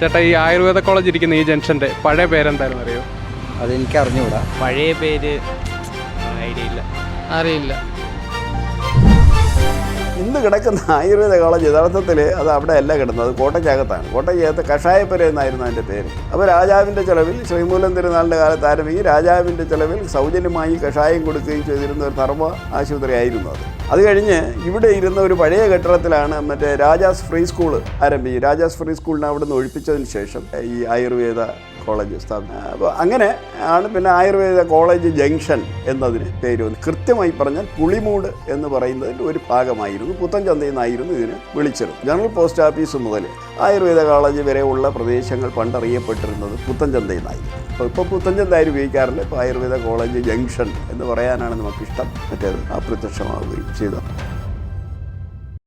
ചേട്ടാ ഈ ആയുർവേദ കോളേജ് ഇരിക്കുന്ന ഈ ജംഗ്ഷന്റെ പഴയ പേരെന്തായിരുന്നു അറിയോ അതെനിക്ക് അറിഞ്ഞുകൂടാ പഴയ പേര് ഐഡിയ ഇല്ല. അറിയില്ല. ഇന്ന് കിടക്കുന്ന ആയുർവേദ കോളേജ് യഥാർത്ഥത്തിൽ അത് അവിടെ അല്ല കിടന്നത് കോട്ടയ്ക്കകത്താണ്. കോട്ടയ്ക്കകത്ത് കഷായപ്പുര എന്നായിരുന്നു അതിന്റെ പേര്. അപ്പോൾ രാജാവിന്റെ ചെലവിൽ ശ്രീമൂലം തിരുനാളിന്റെ കാലത്ത് ആരംഭിക്കും രാജാവിന്റെ ചിലവിൽ സൗജന്യമായി കഷായം കൊടുക്കുകയും ചെയ്തിരുന്ന ഒരു ധർമ്മ ആശുപത്രി ആയിരുന്നു അത്. അത് കഴിഞ്ഞ് ഇവിടെ ഇരുന്ന ഒരു പഴയ കെട്ടിടത്തിലാണ് മറ്റേ രാജാസ് ഫ്രീ സ്കൂൾ ആരംഭിക്കും രാജാസ് ഫ്രീ സ്കൂളിനെ അവിടെ നിന്ന് ഒഴിപ്പിച്ചതിന് ശേഷം ഈ ആയുർവേദ കോളേജ് സ്ഥാപനം. അപ്പോൾ അങ്ങനെ ആണ് പിന്നെ ആയുർവേദ കോളേജ് ജംഗ്ഷൻ എന്നതിന് പേര് വന്നു കൃത്യമായി പറഞ്ഞാൽ പുളിമൂട് എന്ന് പറയുന്നതിന്റെ ഒരു ഭാഗമായിരുന്നു പുത്തൻചന്തയിൽ നിന്നായിരുന്നു ഇതിന് വിളിച്ചിരുന്നത് ജനറൽ പോസ്റ്റ് ഓഫീസ് മുതൽ ആയുർവേദ കോളേജ് വരെയുള്ള പ്രദേശങ്ങൾ പണ്ടറിയപ്പെട്ടിരുന്നത് പുത്തൻചന്തയിൽ നിന്നായിരുന്നു അപ്പോൾ ഇപ്പോൾ പുത്തൻചന്ത ആരും ഉപയോഗിക്കാറില്ല? ഇപ്പോൾ ആയുർവേദ കോളേജ് ജംഗ്ഷൻ എന്ന് പറയാനാണ് നമുക്കിഷ്ടം. മറ്റേത് അപ്രത്യക്ഷമാവുകയും ചെയ്തത്.